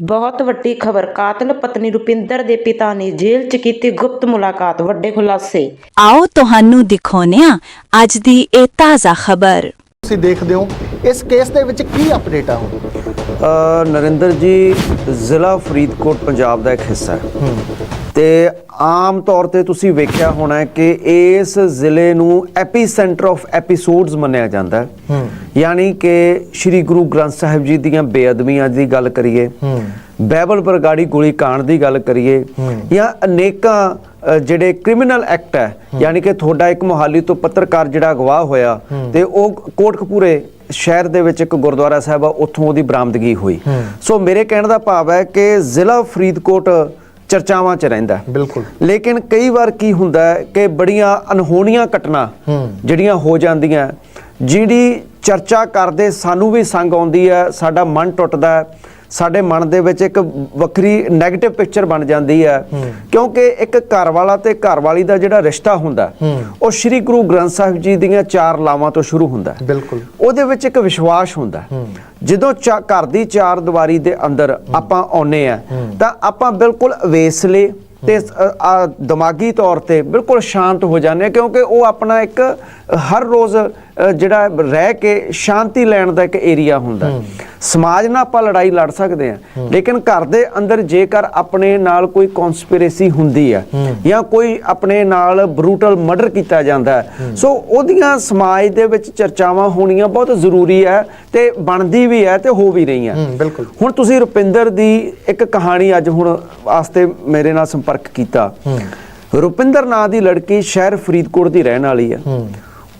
ਬਹੁਤ ਵੱਡੀ ਖਬਰ ਕਾਤਲ ਪਤਨੀ ਰੁਪਿੰਦਰ ਦੇ ਪਿਤਾ ਨੇ ਜੇਲ੍ਹ 'ਚ ਕੀਤੀ ਗੁਪਤ ਮੁਲਾਕਾਤ ਵੱਡੇ ਖੁਲਾਸੇ। ਆਓ ਤੁਹਾਨੂੰ ਦਿਖਾਉਂਦੇ ਹਾਂ ਅੱਜ ਦੀ ਇਹ ਤਾਜ਼ਾ ਖਬਰ। ਤੁਸੀਂ ਦੇਖਦੇ ਹੋ ਇਸ ਕੇਸ ਦੇ ਵਿੱਚ ਕੀ ਅਪਡੇਟ ਆ ਹੁਣ? ਅ, ਨਰਿੰਦਰ ਜੀ ਜ਼ਿਲ੍ਹਾ ਫਰੀਦਕੋਟ ਪੰਜਾਬ ਦਾ ਇੱਕ ਹਿੱਸਾ ਹੈ। ਤੇ ਆਮ ਤੌਰ ਤੇ ਤੁਸੀਂ ਵੇਖਿਆ ਹੋਣਾ ਕਿ ਇਸ ਜ਼ਿਲ੍ਹੇ ਨੂੰ ਐਪੀਸੈਂਟਰ ਆਫ ਐਪੀਸੋਡਸ ਮੰਨਿਆ ਜਾਂਦਾ ਹੈ। ਯਾਨੀ ਕਿ ਸ੍ਰੀ ਗੁਰੂ ਗ੍ਰੰਥ ਸਾਹਿਬ ਜੀ ਦੀਆਂ ਬੇਅਦਬੀਆਂ ਦੀ ਗੱਲ ਕਰੀਏ ਬਾਈਬਲ ਬਰਗਾੜੀ ਗੋਲੀ ਕਾਂਡ ਦੀ ਗੱਲ ਕਰੀਏ ਜਾਂ ਅਨੇਕਾਂ ਜਿਹੜੇ ਕ੍ਰਿਮੀਨਲ ਐਕਟ ਹੈ ਯਾਨੀ ਕਿ ਤੁਹਾਡਾ ਇੱਕ ਮੁਹਾਲੀ ਤੋਂ ਪੱਤਰਕਾਰ ਜਿਹੜਾ ਅਗਵਾ ਹੋਇਆ ਤੇ ਉਹ ਕੋਟਕਪੂਰੇ ਸ਼ਹਿਰ ਦੇ ਵਿੱਚ ਇੱਕ ਗੁਰਦੁਆਰਾ ਸਾਹਿਬ ਆ ਉੱਥੋਂ ਉਹਦੀ ਬਰਾਮਦਗੀ ਹੋਈ। ਸੋ ਮੇਰੇ ਕਹਿਣ ਦਾ ਭਾਵ ਹੈ ਕਿ ਜ਼ਿਲ੍ਹਾ ਫਰੀਦਕੋਟ ਚਰਚਾਵਾਂ 'ਚ ਰਹਿੰਦਾ। ਬਿਲਕੁਲ ਲੇਕਿਨ ਕਈ ਵਾਰ ਕੀ ਹੁੰਦਾ ਕਿ ਬੜੀਆਂ ਅਨਹੋਣੀਆਂ ਘਟਨਾ ਜਿਹੜੀਆਂ ਹੋ ਜਾਂਦੀਆਂ ਜਿਹੜੀ ਚਰਚਾ ਕਰਦੇ ਸਾਨੂੰ ਵੀ ਸੰਗ ਆਉਂਦੀ ਹੈ ਸਾਡਾ ਮਨ ਟੁੱਟਦਾ ਹੈ ਸਾਡੇ ਮਨ ਦੇ ਵਿੱਚ ਇੱਕ ਵੱਖਰੀ 네ਗੇਟਿਵ ਪਿਕਚਰ ਬਣ ਜਾਂਦੀ ਹੈ। ਕਿਉਂਕਿ ਇੱਕ ਘਰ ਵਾਲਾ ਤੇ ਘਰ ਵਾਲੀ ਦਾ ਜਿਹੜਾ ਰਿਸ਼ਤਾ ਹੁੰਦਾ ਉਹ ਸ੍ਰੀ ਗੁਰੂ ਗ੍ਰੰਥ ਸਾਹਿਬ ਜੀ ਦੀਆਂ ਚਾਰ ਲਾਵਾਂ ਤੋਂ ਸ਼ੁਰੂ ਹੁੰਦਾ। ਬਿਲਕੁਲ। ਉਹਦੇ ਵਿੱਚ ਇੱਕ ਵਿਸ਼ਵਾਸ ਹੁੰਦਾ। ਜਦੋਂ ਘਰ ਦੀ ਚਾਰ ਦੀਵਾਰੀ ਦੇ ਅੰਦਰ ਆਪਾਂ ਆਉਨੇ ਆ ਤਾਂ ਆਪਾਂ ਬਿਲਕੁਲ ਅਵੇਸਲੇ ਤੇ ਦਿਮਾਗੀ ਤੌਰ ਤੇ ਬਿਲਕੁਲ ਸ਼ਾਂਤ ਹੋ ਜਾਂਦੇ ਕਿਉਂਕਿ ਉਹ ਆਪਣਾ ਇੱਕ ਹਰ ਰੋਜ਼ ਜਿਹੜਾ ਰਹਿ ਕੇ ਸ਼ਾਂਤੀ ਲੈਣ ਦਾ ਇੱਕ ਏਰੀਆ ਹੁੰਦਾ। ਸਮਾਜ ਨਾਲ ਆਪਾਂ ਲੜਾਈ ਲੜ ਸਕਦੇ ਹਾਂ। ਲੇਕਿਨ ਘਰ ਦੇ ਅੰਦਰ ਜੇਕਰ ਆਪਣੇ ਨਾਲ ਕੋਈ ਕਨਸਪੀਰੇਸੀ ਹੁੰਦੀ ਹੈ ਜਾਂ ਕੋਈ ਆਪਣੇ ਨਾਲ ਬਰੂਟਲ ਮਰਡਰ ਕੀਤਾ ਜਾਂਦਾ ਸੋ ਉਹਦੀਆਂ ਸਮਾਜ ਦੇ ਵਿੱਚ ਚਰਚਾਵਾਂ ਹੋਣੀਆਂ ਬਹੁਤ ਜ਼ਰੂਰੀ ਹੈ ਤੇ ਬਣਦੀ ਵੀ ਹੈ ਤੇ ਹੋ ਵੀ ਰਹੀਆਂ। ਹੁਣ ਤੁਸੀਂ ਰੁਪਿੰਦਰ ਦੀ ਇੱਕ ਕਹਾਣੀ ਅੱਜ ਹੁਣ ਵਾਸਤੇ ਮੇਰੇ ਨਾਲ ਸੰਪਰਕ ਕੀਤਾ। ਰੁਪਿੰਦਰ ਨਾਂ ਦੀ ਲੜਕੀ ਸ਼ਹਿਰ ਫਰੀਦਕੋਟ ਦੀ ਰਹਿਣ ਵਾਲੀ ਹੈ।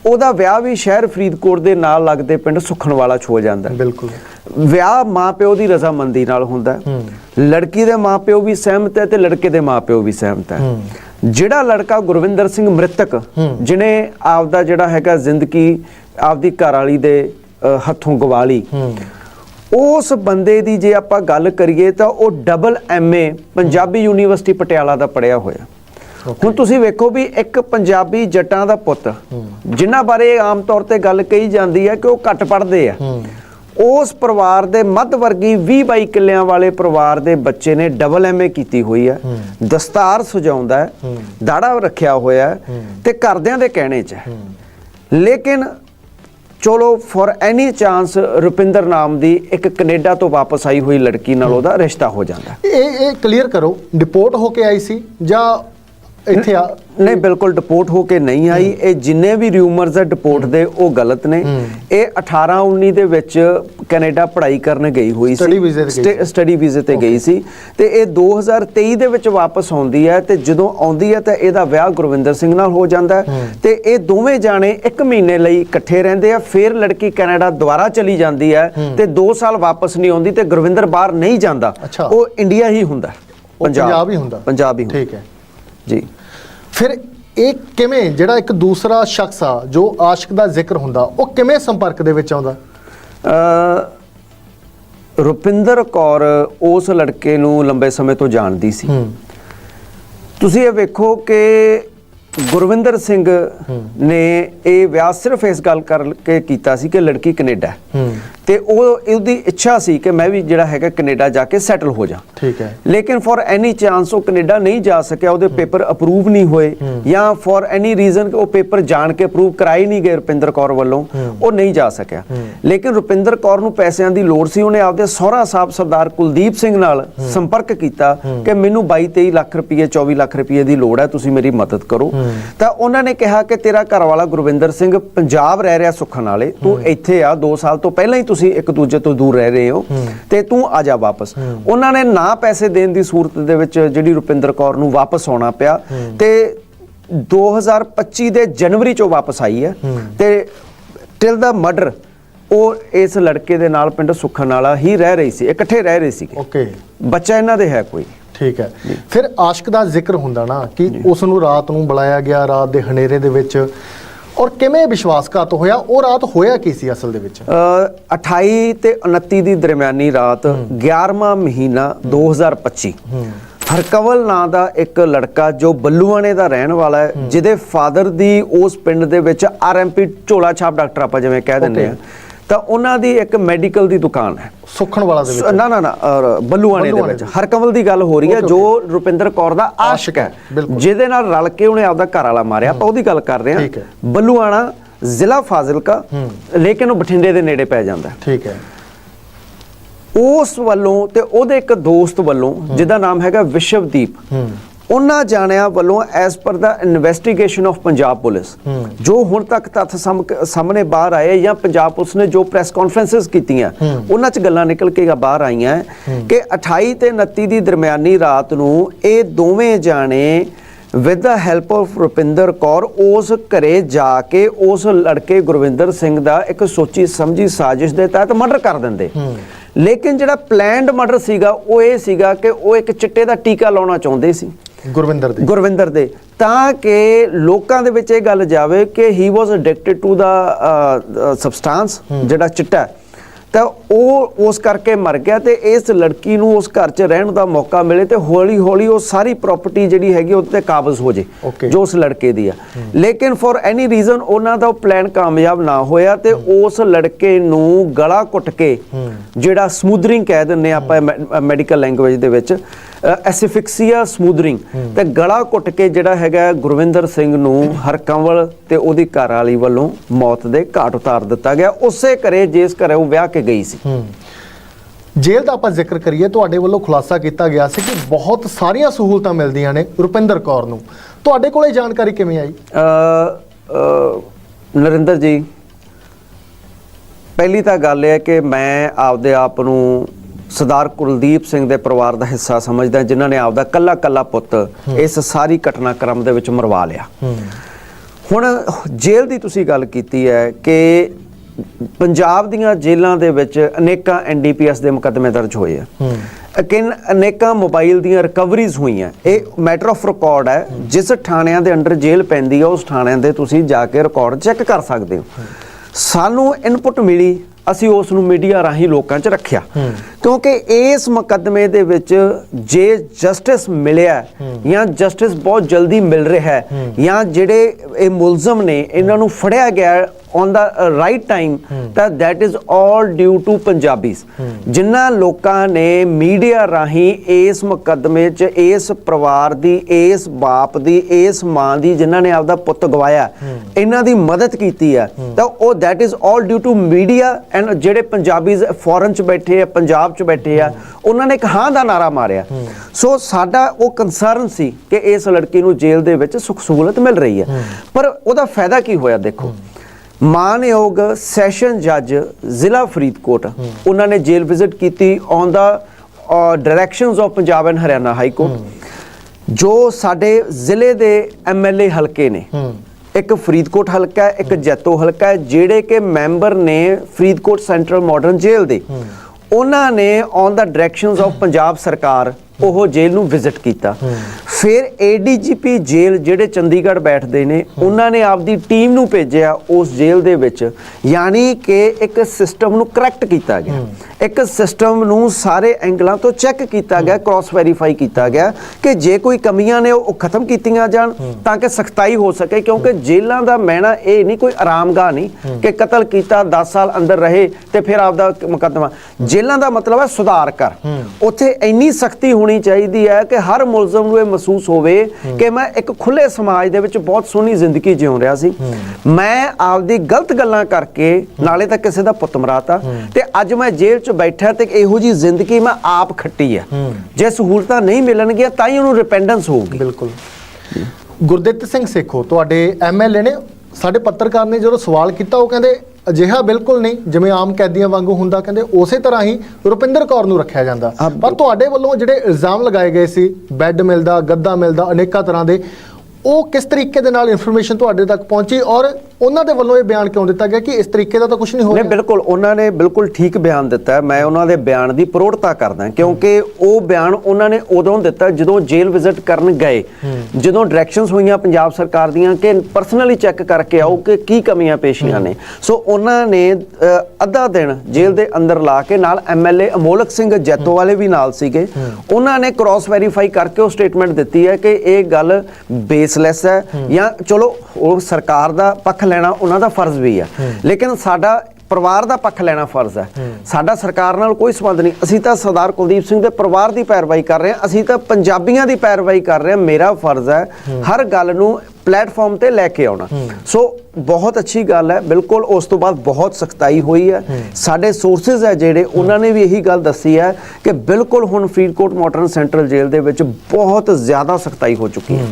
ਉਹਦਾ ਵਿਆਹ ਵੀ ਸ਼ਹਿਰ ਫਰੀਦਕੋਟ ਦੇ ਨਾਲ ਲੱਗਦੇ ਪਿੰਡ ਸੁਖਣਵਾਲਾ 'ਚ ਹੋ ਜਾਂਦਾ ਹੈ। ਬਿਲਕੁਲ। ਵਿਆਹ ਮਾਪਿਓ ਦੀ ਰਜ਼ਾਮੰਦੀ ਨਾਲ ਹੁੰਦਾ। ਲੜਕੀ ਦੇ ਮਾਪਿਓ ਵੀ ਸਹਿਮਤ ਹੈ ਤੇ ਲੜਕੇ ਦੇ ਮਾਪਿਓ ਵੀ ਸਹਿਮਤ ਹੈ। ਜਿਹੜਾ ਲੜਕਾ ਗੁਰਵਿੰਦਰ ਸਿੰਘ ਮ੍ਰਿਤਕ ਜਿਨੇ ਆਪਦਾ ਜਿਹੜਾ ਹੈਗਾ ਜ਼ਿੰਦਗੀ ਆਪਦੀ ਘਰ ਵਾਲੀ ਦੇ ਹੱਥੋਂ ਗਵਾ ਲਈ। ਉਸ ਬੰਦੇ ਦੀ ਜੇ ਆਪਾਂ ਗੱਲ ਕਰੀਏ ਤਾਂ ਉਹ double MA Punjabi university Patiala ਦਾ ਪੜਿਆ ਹੋਇਆ। ਹੁਣ ਤੁਸੀਂ ਵੇਖੋ ਵੀ ਇੱਕ ਪੰਜਾਬੀ ਜੱਟਾਂ ਦਾ ਪੁੱਤ ਜਿਨ੍ਹਾਂ ਬਾਰੇ ਆਮ ਤੌਰ ਤੇ ਗੱਲ ਕਹੀ ਜਾਂਦੀ ਹੈ ਕਿ ਉਹ ਘੱਟ ਪੜਦੇ ਆ। ਉਸ ਪਰਿਵਾਰ ਦੇ ਮੱਧ ਵਰਗੀ 20 22 ਕਿੱਲਿਆਂ ਵਾਲੇ ਪਰਿਵਾਰ ਦੇ ਬੱਚੇ ਨੇ ਡਬਲ ਐਮਏ ਕੀਤੀ ਹੋਈ ਹੈ। ਦਸਤਾਰ ਸਜਾਉਂਦਾ ਹੈ ਦਾੜਾ ਰੱਖਿਆ ਹੋਇਆ ਹੈ ਤੇ ਘਰਦਿਆਂ ਦੇ ਕਹਿਣੇ 'ਚ ਹੈ। ਲੇਕਿਨ ਚਲੋ ਫॉर ਐਨੀ ਚਾਂਸ ਰੁਪਿੰਦਰ ਨਾਮ ਦੀ ਇੱਕ ਕੈਨੇਡਾ ਤੋਂ ਵਾਪਸ ਆਈ ਹੋਈ ਲੜਕੀ ਨਾਲ ਉਹਦਾ ਰਿਸ਼ਤਾ ਹੋ ਜਾਂਦਾ। ਇਹ ਇਹ ਕਲੀਅਰ ਕਰੋ ਡਿਪੋਰਟ ਹੋ ਕੇ ਆਈ ਸੀ ਜਾਂ ਇੱਥੇ ਆ। ਨਹੀਂ ਬਿਲਕੁਲ ਡਿਪੋਰਟ ਹੋ ਕੇ ਨਹੀਂ ਆਈ। ਇਹ ਜਿੰਨੇ ਵੀ ਰਿਊਮਰਸ ਹੈ ਡਿਪੋਰਟ ਦੇ ਉਹ ਗਲਤ ਨੇ। ਇਹ 18 19 ਦੇ ਵਿੱਚ ਕੈਨੇਡਾ ਪੜ੍ਹਾਈ ਕਰਨ ਗਈ ਹੋਈ ਸੀ। ਸਟੱਡੀ ਵੀਜ਼ੇ ਤੇ ਗਈ ਸੀ। ਤੇ ਇਹ 2023 ਦੇ ਵਿੱਚ ਵਾਪਸ ਆਉਂਦੀ ਹੈ ਤੇ ਜਦੋਂ ਆਉਂਦੀ ਹੈ ਤਾਂ ਇਹਦਾ ਵਿਆਹ ਗੁਰਵਿੰਦਰ ਸਿੰਘ ਨਾਲ ਹੋ ਜਾਂਦਾ ਤੇ ਇਹ ਦੋਵੇਂ ਜਾਣੇ 1 ਮਹੀਨੇ ਲਈ ਇਕੱਠੇ ਰਹਿੰਦੇ ਆ। ਫਿਰ ਲੜਕੀ ਕੈਨੇਡਾ ਦੁਬਾਰਾ ਚਲੀ ਜਾਂਦੀ ਹੈ ਤੇ 2 ਸਾਲ ਵਾਪਸ ਨਹੀਂ ਆਉਂਦੀ ਤੇ ਗੁਰਵਿੰਦਰ ਬਾਹਰ ਨਹੀਂ ਜਾਂਦਾ। ਉਹ ਇੰਡੀਆ ਹੀ ਹੁੰਦਾ ਪੰਜਾਬ ਹੀ ਹੁੰਦਾ। ਪੰਜਾਬ ਹੀ ਹੁੰਦਾ। ਠੀਕ ਹੈ। ਜੀ। ਫਿਰ ਇਹ ਕਿਵੇਂ ਜਿਹੜਾ ਇੱਕ ਦੂਸਰਾ ਸ਼ਖਸ ਆ ਜੋ ਆਸ਼ਿਕ ਦਾ ਜ਼ਿਕਰ ਹੁੰਦਾ ਉਹ ਕਿਵੇਂ ਸੰਪਰਕ ਦੇ ਵਿੱਚ ਆਉਂਦਾ? ਅ ਰੁਪਿੰਦਰ ਕੌਰ ਉਸ ਲੜਕੇ ਨੂੰ ਲੰਬੇ ਸਮੇਂ ਤੋਂ ਜਾਣਦੀ ਸੀ। ਤੁਸੀਂ ਇਹ ਵੇਖੋ ਕਿ ਗੁਰਵਿੰਦਰ ਸਿੰਘ ਨੇ ਇਹ ਵਿਆਹ ਸਿਰਫ ਇਸ ਗੱਲ ਕਰਕੇ ਕੀਤਾ ਸੀ ਕਿ ਲੜਕੀ ਕੈਨੇਡਾ ਹੈ। ਤੇ ਉਹ ਉਹਦੀ ਇੱਛਾ ਸੀ ਕਿ ਮੈਂ ਵੀ ਜਿਹੜਾ ਹੈਗਾ ਕੈਨੇਡਾ ਜਾ ਕੇ ਸੈਟਲ ਹੋ ਜਾ। ਠੀਕ ਹੈ। ਲੇਕਿਨ ਫॉर ਐਨੀ ਚਾਂਸ ਉਹ ਕੈਨੇਡਾ ਨਹੀਂ ਜਾ ਸਕਿਆ ਉਹਦੇ ਪੇਪਰ ਅਪਰੂਵ ਨਹੀਂ ਹੋਏ ਜਾਂ ਫॉर ਐਨੀ ਰੀਜ਼ਨ ਕਿ ਉਹ ਪੇਪਰ ਜਾਣ ਕੇ ਅਪਰੂਵ ਕਰਾਈ ਨਹੀਂ ਗਏ ਰੁਪਿੰਦਰ ਕੌਰ ਵੱਲੋਂ ਉਹ ਨਹੀਂ ਜਾ ਸਕਿਆ। ਲੇਕਿਨ ਰੁਪਿੰਦਰ ਕੌਰ ਨੂੰ ਪੈਸਿਆਂ ਦੀ ਲੋੜ ਸੀ ਉਹਨੇ ਆਪਦੇ ਸਹੁਰਾ ਸਾਹਿਬ ਸਰਦਾਰ ਕੁਲਦੀਪ ਸਿੰਘ ਨਾਲ ਸੰਪਰਕ ਕੀਤਾ ਕਿ ਮੈਨੂੰ 22 23 ਲੱਖ ਰੁਪਏ 24 ਲੱਖ ਰੁਪਏ ਦੀ ਲੋੜ ਹੈ ਤੁਸੀਂ ਮੇਰੀ ਮਦਦ ਕਰੋ। ਤਾਂ ਉਹਨਾਂ ਨੇ ਕਿਹਾ ਕਿ ਤੇਰਾ ਘਰ ਵਾਲਾ ਗੁਰਵਿੰਦਰ ਸਿੰਘ ਪੰਜਾਬ ਰਹਿ ਰਿਹਾ ਸੁੱਖਣ ਵਾਲੇ ਤੂੰ ਇੱਥੇ ਆ 2 ਸਾਲ ਤੋਂ ਪਹਿਲਾਂ ਹੀ ਤੁਸੀਂ ਇੱਕ ਦੂਜੇ ਤੋਂ ਦੂਰ ਰਹਿ ਰਹੇ ਹੋ ਤੇ ਤੂੰ ਆ ਜਾ ਵਾਪਸ। ਉਹਨਾਂ ਨੇ ਨਾ ਪੈਸੇ ਦੇਣ ਦੀ ਸੂਰਤ ਦੇ ਵਿੱਚ ਜਿਹੜੀ ਰੁਪਿੰਦਰ ਕੌਰ ਨੂੰ ਵਾਪਸ ਆਉਣਾ ਪਿਆ ਤੇ 2025 ਦੇ ਜਨਵਰੀ ਚੋਂ ਵਾਪਸ ਆਈ ਹੈ ਤੇ ਟਿਲ ਦਾ ਮਰਡਰ ਉਹ ਇਸ ਲੜਕੇ ਦੇ ਨਾਲ ਪਿੰਡ ਸੁੱਖਣ ਵਾਲਾ ਹੀ ਰਹਿ ਰਹੀ ਸੀ ਇਕੱਠੇ ਰਹਿ ਰਹੇ ਸੀ ਓਕੇ। ਬੱਚਾ ਇਹਨਾਂ ਦੇ ਹੈ ਕੋਈ। ਠੀਕ ਹੈ। ਫਿਰ ਆਸ਼ਿਕ ਦਾ ਜ਼ਿਕਰ ਹੁੰਦਾ ਨਾ ਕਿ ਉਸ ਨੂੰ ਰਾਤ ਨੂੰ ਬੁਲਾਇਆ ਗਿਆ ਰਾਤ ਦੇ ਹਨੇਰੇ ਦੇ ਵਿੱਚ। ਔਰ ਕਿਵੇਂ ਵਿਸ਼ਵਾਸਘਾਤ ਹੋਇਆ? ਉਹ ਰਾਤ ਹੋਇਆ ਕੀ ਸੀ ਅਸਲ ਦੇ ਵਿੱਚ? ਅ, 28 ਤੇ 29 ਦੀ ਦਰਮਿਆਨੀ ਰਾਤ 11ਵਾਂ ਮਹੀਨਾ 2025 ਹਰਕਵਲ ਨਾਂ ਦਾ ਇੱਕ ਲੜਕਾ ਜੋ ਬੱਲੂਆਣੇ ਦਾ ਰਹਿਣ ਵਾਲਾ ਹੈ ਜਿਹਦੇ ਫਾਦਰ ਦੀ ਉਸ ਪਿੰਡ ਦੇ ਵਿੱਚ ਆਰਐਮਪੀ ਝੋਲਾ ਛਾਪ ਡਾਕਟਰ ਆਪਾਂ ਜਿਵੇਂ ਕਹਿ ਦਿੰਦੇ ਆ ਤਾਂ ਉਹਨਾਂ ਦੀ ਇੱਕ ਮੈਡੀਕਲ ਦੀ ਦੁਕਾਨ ਹੈ। ਸੁਖਣ ਵਾਲਾ ਦੇ ਵਿੱਚ। ਨਾ ਨਾ ਨਾ ਬੱਲੂਆਣੇ ਦੇ ਵਿੱਚ। ਦੇ। ਹਰਕਮਲ ਦੀ ਗੱਲ ਹੋ ਰਹੀ ਹੈ ਜੋ ਰੁਪਿੰਦਰ ਕੌਰ ਦਾ ਆਸ਼ਿਕ ਹੈ। ਜਿਹਦੇ ਨਾਲ ਰਲ ਕੇ ਉਹਨੇ ਆਪਦਾ ਘਰ ਵਾਲਾ ਮਾਰਿਆ। ਆਪਾਂ ਉਹਦੀ ਗੱਲ ਕਰ ਰਹੇ ਹੈ। ਬੱਲੂਆਣਾ ਜ਼ਿਲ੍ਹਾ ਫਾਜ਼ਿਲਕਾ ਲੇਕਿਨ ਉਹ ਬਠਿੰਡੇ ਦੇ ਨੇੜੇ ਪੈ ਜਾਂਦਾ। ਠੀਕ ਹੈ। ਉਸ ਵੱਲੋਂ ਤੇ ਉਹਦੇ ਇੱਕ ਦੋਸਤ ਵੱਲੋਂ ਜਿਹਦਾ ਨਾਮ ਹੈਗਾ ਵਿਸ਼ਵਦੀਪ ਉਹਨਾਂ ਜਾਣਿਆਂ ਵੱਲੋਂ as per the investigation of Punjab police ਜੋ ਹੁਣ ਤੱਕ ਤੱਥ ਸਾਹਮ- ਸਾਹਮਣੇ ਬਾਹਰ ਆਏ ਜਾਂ ਪੰਜਾਬ ਪੁਲਿਸ ਨੇ ਜੋ ਪ੍ਰੈਸ ਕਾਨਫਰੰਸਸ ਕੀਤੀਆਂ ਉਹਨਾਂ 'ਚ ਗੱਲਾਂ ਨਿਕਲ ਕੇ ਬਾਹਰ ਆਈਆਂ ਕਿ 28 ਤੇ 29 ਦੀ ਦਰਮਿਆਨੀ ਰਾਤ ਨੂੰ ਇਹ ਦੋਵੇਂ ਜਾਣੇ with the help of Rupinder Kaur ਉਸ ਘਰੇ ਜਾ ਕੇ ਉਸ ਲੜਕੇ ਗੁਰਵਿੰਦਰ ਸਿੰਘ ਦਾ ਇੱਕ ਸੋਚੀ ਸਮਝੀ ਸਾਜ਼ਿਸ਼ ਦੇ ਤਹਿਤ ਮਰਡਰ ਕਰ ਦਿੰਦੇ। ਲੇਕਿਨ ਜਿਹੜਾ ਪਲੈਨਡ ਮਰਡਰ ਸੀਗਾ ਉਹ ਇਹ ਸੀਗਾ ਕਿ ਉਹ ਇੱਕ ਚਿੱਟੇ ਦਾ ਟੀਕਾ ਲਾਉਣਾ ਚਾਹੁੰਦੇ ਸੀ। ਗੁਰਵਿੰਦਰ ਦੀ। ਗੁਰਵਿੰਦਰ ਦੇ। ਤਾਂ ਕਿ ਲੋਕਾਂ ਦੇ ਵਿੱਚ ਇਹ ਗੱਲ ਜਾਵੇ ਕਿ he was addicted to the substance ਜਿਹੜਾ ਚਿੱਟਾ। ਤਾਂ ਉਹ ਉਸ ਕਰਕੇ ਮਰ ਗਿਆ ਤੇ ਇਸ ਲੜਕੀ ਨੂੰ ਉਸ ਘਰ 'ਚ ਰਹਿਣ ਦਾ ਮੌਕਾ ਮਿਲੇ ਤੇ ਹੌਲੀ ਹੌਲੀ ਉਹ ਸਾਰੀ ਪ੍ਰਾਪਰਟੀ ਜਿਹੜੀ ਹੈਗੀ ਉਹਦੇ ਤੇ ਕਾਬਜ਼ ਹੋ ਜੇ. ਜੋ ਉਸ ਲੜਕੇ ਦੀ ਆ। ਲੇਕਿਨ ਫॉर ਐਨੀ ਰੀਜ਼ਨ ਉਹਨਾਂ ਦਾ ਉਹ ਪਲਾਨ ਕਾਮਯਾਬ ਨਾ ਹੋਇਆ ਤੇ ਉਸ ਲੜਕੇ ਨੂੰ ਗਲਾ ਘੁੱਟ ਕੇ ਜਿਹੜਾ ਸਮੂਦਰਿੰਗ ਕਹਿ ਦਿੰਨੇ ਆਪਾਂ ਮੈਡੀਕਲ ਲੈਂਗੁਏਜ ਦੇ ਵਿੱਚ ਐਸਿਫਿਕਸੀਆ ਸਮੂਦਰਿੰਗ ਤੇ ਗਲਾ ਘੁੱਟ ਕੇ ਜਿਹੜਾ ਹੈਗਾ ਗੁਰਵਿੰਦਰ ਸਿੰਘ ਨੂੰ ਹਰਕੰਵਲ ਤੇ ਉਹਦੀ ਘਰ ਵਾਲੀ ਵੱਲੋਂ ਮੌਤ ਦੇ ਘਾਟ ਉਤਾਰ ਦਿੱਤਾ ਗਿਆ। ਉਸੇ ਘਰੇ ਜਿਸ ਘਰੇ ਉਹ ਵਿਆਹ ਕੇ ਗਈ ਸੀ। ਜੇਲ੍ਹ ਦਾ ਆਪਾਂ ਜ਼ਿਕਰ ਕਰੀਏ ਤੁਹਾਡੇ ਵੱਲੋਂ ਖੁਲਾਸਾ ਕੀਤਾ ਗਿਆ ਸੀ ਕਿ ਬਹੁਤ ਸਾਰੀਆਂ ਸਹੂਲਤਾਂ ਮਿਲਦੀਆਂ ਨੇ ਰੁਪਿੰਦਰ ਕੌਰ ਨੂੰ। ਤੁਹਾਡੇ ਕੋਲੇ ਜਾਣਕਾਰੀ ਕਿਵੇਂ ਆਈ? ਅ, ਨਰਿੰਦਰ ਜੀ ਪਹਿਲੀ ਤਾਂ ਗੱਲ ਇਹ ਹੈ ਕਿ ਮੈਂ ਆਪਦੇ ਆਪ ਨੂੰ ਸਰਦਾਰ ਕੁਲਦੀਪ ਸਿੰਘ ਦੇ ਪਰਿਵਾਰ ਦਾ ਹਿੱਸਾ ਸਮਝਦਾ ਜਿਨ੍ਹਾਂ ਨੇ ਆਪਦਾ ਕੱਲਾ ਕੱਲਾ ਪੁੱਤ ਇਸ ਸਾਰੀ ਘਟਨਾਕ੍ਰਮ ਦੇ ਵਿੱਚ ਮਰਵਾ ਲਿਆ। ਹੁਣ ਜੇਲ੍ਹ ਦੀ ਤੁਸੀਂ ਗੱਲ ਕੀਤੀ ਹੈ ਕਿ ਪੰਜਾਬ ਦੀਆਂ ਜੇਲ੍ਹਾਂ ਦੇ ਵਿੱਚ ਅਨੇਕਾਂ ਐਨਡੀਪੀਐਸ ਦੇ ਮੁਕੱਦਮੇ ਦਰਜ ਹੋਏ ਆ। ਅਕਿਨ ਅਨੇਕਾਂ ਮੋਬਾਈਲ ਦੀਆਂ ਰਿਕਵਰੀਜ਼ ਹੋਈਆਂ। ਇਹ ਮੈਟਰ ਆਫ ਰਿਕਾਰਡ ਹੈ। ਜਿਸ ਥਾਣਿਆਂ ਦੇ ਅੰਡਰ ਜੇਲ੍ਹ ਪੈਂਦੀ ਹੈ ਉਸ ਥਾਣਿਆਂ ਦੇ ਤੁਸੀਂ ਜਾ ਕੇ ਰਿਕਾਰਡ ਚੈੱਕ ਕਰ ਸਕਦੇ ਹੋ। ਸਾਨੂੰ ਇਨਪੁਟ ਮਿਲੀ ਅਸੀਂ ਉਸ ਨੂੰ ਮੀਡੀਆ ਰਾਹੀਂ ਲੋਕਾਂ 'ਚ ਰੱਖਿਆ। ਕਿਉਂਕਿ ਇਸ ਮੁਕੱਦਮੇ ਦੇ ਵਿੱਚ ਜੇ ਜਸਟਿਸ ਮਿਲਿਆ ਜਾਂ ਜਸਟਿਸ ਬਹੁਤ ਜਲਦੀ ਮਿਲ ਰਿਹਾ ਹੈ। ਜਾਂ ਜਿਹੜੇ ਇਹ ਮੁਲਜ਼ਮ ਨੇ ਇਹਨਾਂ ਨੂੰ ਫੜਿਆ ਗਿਆ ਔਨ ਦਾ ਰਾਈਟ ਟਾਈਮ ਤਾਂ that is all due to Punjabis ਜਿਨ੍ਹਾਂ ਲੋਕਾਂ ਨੇ ਮੀਡੀਆ ਰਾਹੀਂ ਇਸ ਮੁਕੱਦਮੇ 'ਚ ਇਸ ਪਰਿਵਾਰ ਦੀ ਇਸ ਬਾਪ ਦੀ ਇਸ ਮਾਂ ਦੀ ਜਿਨ੍ਹਾਂ ਨੇ ਆਪਦਾ ਪੁੱਤ ਗਵਾਇਆ ਇਹਨਾਂ ਦੀ ਮਦਦ ਕੀਤੀ ਹੈ ਤਾਂ ਉਹ that is all due to media and ਜਿਹੜੇ ਪੰਜਾਬੀਜ਼ ਫੋਰਨ 'ਚ ਬੈਠੇ ਆ ਪੰਜਾਬ 'ਚ ਬੈਠੇ ਆ ਉਹਨਾਂ ਨੇ ਇੱਕ ਹਾਂ ਦਾ ਨਾਰਾ ਮਾਰਿਆ। ਸੋ ਸਾਡਾ ਉਹ ਕੰਸਰਨ ਸੀ ਕਿ ਇਸ ਲੜਕੀ ਨੂੰ ਜੇਲ੍ਹ ਦੇ ਵਿੱਚ ਸੁਖ ਸਹੂਲਤ ਮਿਲ ਰਹੀ ਹੈ। ਪਰ ਉਹਦਾ ਫਾਇਦਾ ਕੀ ਹੋਇਆ ਦੇਖੋ? ਮਾਨਯੋਗ ਸੈਸ਼ਨ ਜੱਜ ਜ਼ਿਲ੍ਹਾ ਫਰੀਦਕੋਟ, ਉਹਨਾਂ ਨੇ ਜੇਲ੍ਹ ਵਿਜ਼ਿਟ ਕੀਤੀ on the directions of Punjab and Haryana high court ਜੋ ਸਾਡੇ ਜ਼ਿਲ੍ਹੇ ਦੇ ਐਮਐਲਏ ਹਲਕੇ ਨੇ। ਇੱਕ ਫਰੀਦਕੋਟ ਹਲਕਾ ਹੈ, ਇੱਕ ਜੈਤੋ ਹਲਕਾ ਹੈ, ਜਿਹੜੇ ਕਿ ਮੈਂਬਰ ਨੇ ਫਰੀਦਕੋਟ ਸੈਂਟਰਲ ਮਾਡਰਨ ਜੇਲ੍ਹ ਦੇ। ਉਹਨਾਂ ਨੇ on the directions of Punjab ਸਰਕਾਰ ਉਹ ਜੇਲ੍ਹ ਨੂੰ ਵਿਜ਼ਿਟ ਕੀਤਾ। ਫਿਰ ਏਡੀਜੀਪੀ ਜੇਲ੍ਹ ਜਿਹੜੇ ਚੰਡੀਗੜ੍ਹ ਬੈਠਦੇ ਨੇ ਉਹਨਾਂ ਨੇ ਆਪਦੀ ਟੀਮ ਨੂੰ ਭੇਜਿਆ ਉਸ ਜੇਲ੍ਹ ਦੇ ਵਿੱਚ। ਯਾਨੀ ਕਿ ਇੱਕ ਸਿਸਟਮ ਨੂੰ ਕਰੈਕਟ ਕੀਤਾ ਗਿਆ। ਇੱਕ ਸਿਸਟਮ ਨੂੰ ਸਾਰੇ ਐਂਗਲਾਂ ਤੋਂ ਚੈੱਕ ਕੀਤਾ ਗਿਆ ਕ੍ਰਾਸ ਵੈਰੀਫਾਈ ਕੀਤਾ ਗਿਆ ਕਿ ਜੇ ਕੋਈ ਕਮੀਆਂ ਨੇ ਉਹ ਖਤਮ ਕੀਤੀਆਂ ਜਾਣ ਤਾਂ ਕਿ ਸਖਤਾਈ ਹੋ ਸਕੇ ਕਿਉਂਕਿ ਜੇਲ੍ਹਾਂ ਦਾ ਮੈਣਾ ਇਹ ਨਹੀਂ ਕੋਈ ਆਰਾਮਗਾਹ ਨਹੀਂ ਕਿ ਕਤਲ ਕੀਤਾ 10 ਸਾਲ ਅੰਦਰ ਰਹੇ ਤੇ ਫਿਰ ਆਪਦਾ ਮੁਕੱਦਮਾ। ਜੇਲ੍ਹਾਂ ਦਾ ਮਤਲਬ ਹੈ ਸੁਧਾਰ ਕਰ। ਉੱਥੇ ਇੰਨੀ ਸਖਤੀ ਹੋਣੀ ਚਾਹੀਦੀ ਹੈ ਕਿ ਹਰ ਮੁਲਜ਼ਮ ਨੂੰ ਇਹ ਮਹਿਸੂਸ ਹੋਵੇ ਕਿ ਮੈਂ ਇੱਕ ਖੁੱਲੇ ਸਮਾਜ ਦੇ ਵਿੱਚ ਬਹੁਤ ਸੋਹਣੀ ਜ਼ਿੰਦਗੀ ਜਿਉ ਰਿਹਾ ਸੀ। ਮੈਂ ਆਪਦੀ ਗਲਤ ਗੱਲਾਂ ਕਰਕੇ ਨਾਲੇ ਤਾਂ ਕਿਸੇ ਦਾ ਪੁੱਤ ਮਰਾਤਾ। ਤੇ ਅੱਜ ਮੈਂ ਜੇਲ੍ਹ 'ਚ ਬੈਠਾ ਤੇ ਇਹੋ ਜੀ ਜ਼ਿੰਦਗੀ ਮੈਂ ਆਪ ਖੱਟੀ ਹੈ। ਜੇ ਸਹੂਲਤਾਂ ਨਹੀਂ ਮਿਲਣਗੀਆਂ ਤਾਂ ਹੀ ਉਹਨੂੰ ਰਿਪੈਂਡੈਂਸ ਹੋਊਗੀ। ਬਿਲਕੁਲ। ਗੁਰਦਿੱਤ ਸਿੰਘ ਸੇਖੋ ਤੁਹਾਡੇ ਐਮਐਲਏ ਨੇ ਸਾਡੇ ਪੱਤਰਕਾਰ ਨੇ ਜਦੋਂ ਸਵਾਲ ਕੀਤਾ ਉਹ ਕਹਿੰਦੇ ਅਜਿਹਾ ਬਿਲਕੁਲ ਨਹੀਂ ਜਿਵੇਂ ਆਮ ਕੈਦੀਆਂ ਵਾਂਗੂ ਹੁੰਦਾ ਕਹਿੰਦੇ ਉਸੇ ਤਰ੍ਹਾਂ ਹੀ ਰੁਪਿੰਦਰ ਕੌਰ ਨੂੰ ਰੱਖਿਆ ਜਾਂਦਾ। ਪਰ ਤੁਹਾਡੇ ਵੱਲੋਂ ਜਿਹੜੇ ਇਲਜ਼ਾਮ ਲਗਾਏ ਗਏ ਸੀ ਬੈੱਡ ਮਿਲਦਾ ਗੱਦਾ ਮਿਲਦਾ ਅਨੇਕਾਂ ਤਰ੍ਹਾਂ ਦੇ ਉਹ ਕਿਸ ਤਰੀਕੇ ਦੇ ਨਾਲ ਇਨਫੋਰਮੇਸ਼ਨ ਤੁਹਾਡੇ ਤੱਕ ਪਹੁੰਚੀ ਔਰ ਉਹਨਾਂ ਦੇ ਵੱਲੋਂ ਇਹ ਬਿਆਨ ਕਿਉਂ ਦਿੱਤਾ ਗਿਆ ਕਿ ਇਸ ਤਰੀਕੇ ਦਾ ਤਾਂ ਕੁਝ ਨਹੀਂ ਹੋ ਨਹੀਂ ਰਿਹਾ? ਬਿਲਕੁਲ ਉਹਨਾਂ ਨੇ ਬਿਲਕੁਲ ਠੀਕ ਬਿਆਨ ਦਿੱਤਾ ਹੈ। ਮੈਂ ਉਹਨਾਂ ਦੇ ਬਿਆਨ ਦੀ ਪ੍ਰੋੜਤਾ ਕਰਦਾ ਕਿਉਂਕਿ ਉਹ ਬਿਆਨ ਉਹਨਾਂ ਨੇ ਉਦੋਂ ਦਿੱਤਾ ਜਦੋਂ ਜੇਲ੍ਹ ਵਿਜ਼ਿਟ ਕਰਨ ਗਏ। ਜਦੋਂ ਡਾਇਰੈਕਸ਼ਨਸ ਹੋਈਆਂ ਪੰਜਾਬ ਸਰਕਾਰ ਦੀਆਂ ਕਿ ਪਰਸਨਲੀ ਚੈੱਕ ਕਰਕੇ ਆਓ ਕਿ ਕੀ ਕਮੀਆਂ ਪੇਸ਼ੀਆਂ ਨੇ। ਸੋ ਉਹਨਾਂ ਨੇ ਅੱਧਾ ਦਿਨ ਜੇਲ੍ਹ ਦੇ ਅੰਦਰ ਲਾ ਕੇ ਨਾਲ ਐਮਐਲਏ ਅਮੋਲਕ ਸਿੰਘ ਜੈਤੋ ਵਾਲੇ ਵੀ ਨਾਲ ਸੀਗੇ। ਉਹਨਾਂ ਨੇ ਕ੍ਰਾਸ ਵੈਰੀਫਾਈ ਕਰਕੇ ਉਹ ਸਟੇਟਮੈਂਟ ਦਿੱਤੀ ਹੈ ਕਿ ਇਹ ਗੱਲ ਬੇਸਲੈਸ ਹੈ। ਜਾਂ ਚਲੋ ਉਹ ਸਰਕਾਰ ਦਾ ਪੱਖ ਲੈਣਾ ਉਹਨਾਂ ਦਾ ਫਰਜ਼ ਵੀ ਹੈ। ਲੇਕਿਨ ਸਾਡਾ ਪਰਿਵਾਰ ਦਾ ਪੱਖ ਲੈਣਾ ਫਰਜ਼ ਹੈ। ਸਾਡਾ ਸਰਕਾਰ ਨਾਲ ਕੋਈ ਸੰਬੰਧ ਨਹੀਂ। ਅਸੀਂ ਤਾਂ ਸਰਦਾਰ ਕੁਲਦੀਪ ਸਿੰਘ ਦੇ ਪਰਿਵਾਰ ਦੀ ਪੈਰਵਾਈ ਕਰ ਰਹੇ ਹਾਂ। ਅਸੀਂ ਤਾਂ ਪੰਜਾਬੀਆਂ ਦੀ ਪੈਰਵਾਈ ਕਰ ਰਹੇ ਹਾਂ। ਮੇਰਾ ਫਰਜ਼ ਹੈ। ਹਰ ਗੱਲ ਨੂੰ ਪਲੇਟਫਾਰਮ ਤੇ ਲੈ ਕੇ ਆਉਣਾ। ਸੋ ਬਹੁਤ ਅੱਛੀ ਗੱਲ ਹੈ। ਬਿਲਕੁਲ ਉਸ ਤੋਂ ਬਾਅਦ ਬਹੁਤ ਸਖਤਾਈ ਹੋਈ ਹੈ। ਸਾਡੇ ਸੋਰਸਸ ਹੈ ਜਿਹੜੇ ਉਹਨਾਂ ਨੇ ਵੀ ਇਹੀ ਗੱਲ ਦੱਸੀ ਹੈ ਕਿ ਬਿਲਕੁਲ ਹੁਣ ਫਰੀਦਕੋਟ ਮਾਡਰਨ ਸੈਂਟਰਲ ਜੇਲ੍ਹ ਦੇ ਵਿੱਚ ਬਹੁਤ ਜ਼ਿਆਦਾ ਸਖਤਾਈ ਹੋ ਚੁੱਕੀ ਹੈ।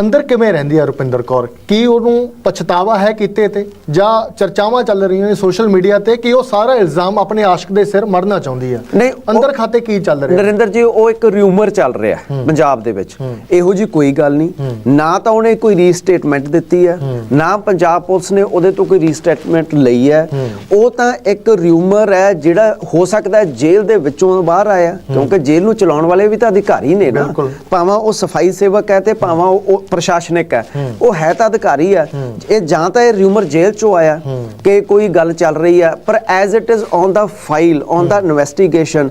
ਅੰਦਰ ਕਿਵੇਂ ਰਹਿੰਦੀ ਹੈ ਰੁਪਿੰਦਰ ਕੌਰ? ਕੀ ਉਹਨੂੰ ਪਛਤਾਵਾ ਹੈ ਕੀਤੇ ਤੇ? ਜਾਂ ਚਰਚਾਵਾਂ ਚੱਲ ਰਹੀਆਂ ਨੇ ਸੋਸ਼ਲ ਮੀਡੀਆ ਤੇ ਕਿ ਉਹ ਸਾਰਾ ਇਲਜ਼ਾਮ ਆਪਣੇ ਆਸ਼ਕ ਦੇ ਸਿਰ ਮੜਨਾ ਚਾਹੁੰਦੀ ਹੈ ਨਹੀਂ, ਅੰਦਰ ਖਾਤੇ ਕੀ ਚੱਲ ਰਿਹਾ? ਨਰਿੰਦਰ ਜੀ ਉਹ ਇੱਕ ਰਿਊਮਰ ਚੱਲ ਰਿਹਾ ਪੰਜਾਬ ਦੇ ਵਿੱਚ। ਇਹੋ ਜੀ ਕੋਈ ਗੱਲ ਨਹੀਂ। ਨਾ ਤਾਂ ਉਹਨੇ ਕੋਈ ਰੀਸਟੇਟਮੈਂਟ ਦਿੱਤੀ ਹੈ। ਨਾ ਪੰਜਾਬ ਪੁਲਿਸ ਨੇ ਉਹਦੇ ਤੋਂ ਕੋਈ ਰੀਸਟੇਟਮੈਂਟ ਲਈ ਹੈ। ਉਹ ਤਾਂ ਇੱਕ ਰਿਊਮਰ ਹੈ ਜਿਹੜਾ ਹੋ ਸਕਦਾ ਹੈ ਜੇਲ੍ਹ ਦੇ ਵਿੱਚੋਂ ਬਾਹਰ ਆਇਆ। ਕਿਉਂਕਿ ਜੇਲ੍ਹ ਨੂੰ ਚਲਾਉਣ ਵਾਲੇ ਵੀ ਤਾਂ ਅਧਿਕਾਰੀ ਨੇ ਨਾ। ਭਾਵੇਂ ਉਹ ਸਫ਼ਾਈ ਸੇਵਕ ਹੈ ਤੇ ਭਾਵੇਂ ਉਹ ਪ੍ਰਸ਼ਾਸਨਿਕ ਹੈ। ਉਹ ਹੈ ਤਾਂ ਅਧਿਕਾਰੀ ਹੈ। ਇਹ ਜਾਂ ਤਾਂ ਇਹ ਰਿਊਮਰ ਜੇਲ੍ਹ ਚੋਂ ਆਇਆ ਕਿ ਕੋਈ ਗੱਲ ਚੱਲ ਰਹੀ ਹੈ ਪਰ as it is on the file on the investigation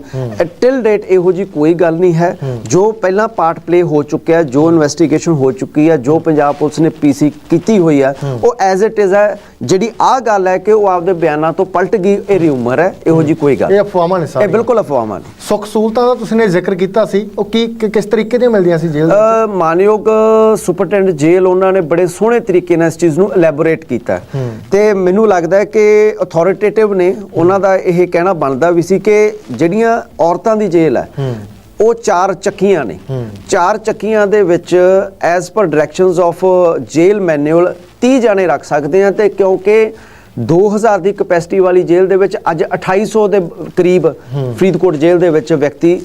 till date ਇਹੋ ਜੀ ਕੋਈ ਗੱਲ ਨਹੀਂ ਹੈ। ਜੋ ਪਹਿਲਾਂ ਪਾਰਟ ਪਲੇ ਹੋ ਚੁੱਕਿਆ ਜੋ ਇਨਵੈਸਟੀਗੇਸ਼ਨ ਹੋ ਚੁੱਕੀ ਹੈ ਜੋ ਪੰਜਾਬ ਪੁਲਿਸ ਨੇ ਪੀਸੀ ਕੀਤੀ ਹੋਈ ਹੈ ਉਹ ਐਜ਼ ਇਟ ਇਜ਼ ਹੈ। ਜਿਹੜੀ ਆ ਗੱਲ ਹੈ ਕਿ ਉਹ ਆਪਦੇ ਬਿਆਨਾਂ ਤੋਂ ਪਲਟ ਗਈ ਇਹ ਰਿਊਮਰ ਹੈ। ਇਹੋ ਜੀ ਕੋਈ ਗੱਲ ਇਹ ਅਫਵਾਹਾਂ ਨੇ ਇਹ ਸਾਰੀਆਂ ਬਿਲਕੁਲ ਅਫਵਾਹਾਂ ਨੇ। ਸੁੱਖ ਸਹੂਲਤਾਂ ਦਾ ਤੁਸੀਂ ਨੇ ਜ਼ਿਕਰ ਕੀਤਾ ਸੀ। ਉਹ ਕੀ ਕਿਸ ਤਰੀਕੇ ਦੀਆਂ ਮਿਲਦੀਆਂ ਸੀ ਜੇਲ੍ਹ ਦੇ ਮਾਨਯੋਗ ਸੁਪਰਟੈਂਡੈਂਟ ਜੇਲ ਉਹਨਾਂ ਨੇ ਬੜੇ ਸੋਹਣੇ ਤਰੀਕੇ ਨਾਲ ਇਸ ਚੀਜ਼ ਨੂੰ ਐਲੈਬੋਰੇਟ ਕੀਤਾ। ਤੇ ਮੈਨੂੰ ਲੱਗਦਾ ਹੈ ਕਿ ਅਥਾਰਟੇਟਿਵ ਨੇ ਉਹਨਾਂ ਦਾ ਇਹ ਕਹਿਣਾ ਬਣਦਾ ਵੀ ਸੀ ਕਿ ਜਿਹੜੀਆਂ ਔਰਤਾਂ ਦੀ ਜੇਲ੍ਹ ਹੈ ਉਹ ਚਾਰ ਚੱਕੀਆਂ ਨੇ। ਚਾਰ ਚੱਕੀਆਂ ਦੇ ਵਿੱਚ as per directions of jail manual 30 ਜਾਣੇ ਰੱਖ ਸਕਦੇ ਆ ਤੇ ਕਿਉਂਕਿ 2000 ਦੀ ਕਪੈਸਿਟੀ ਵਾਲੀ ਜੇਲ੍ਹ ਦੇ ਵਿੱਚ ਅੱਜ 2800 ਦੇ ਕਰੀਬ ਫਰੀਦਕੋਟ ਜੇਲ੍ਹ ਦੇ ਵਿੱਚ ਵਿਅਕਤੀ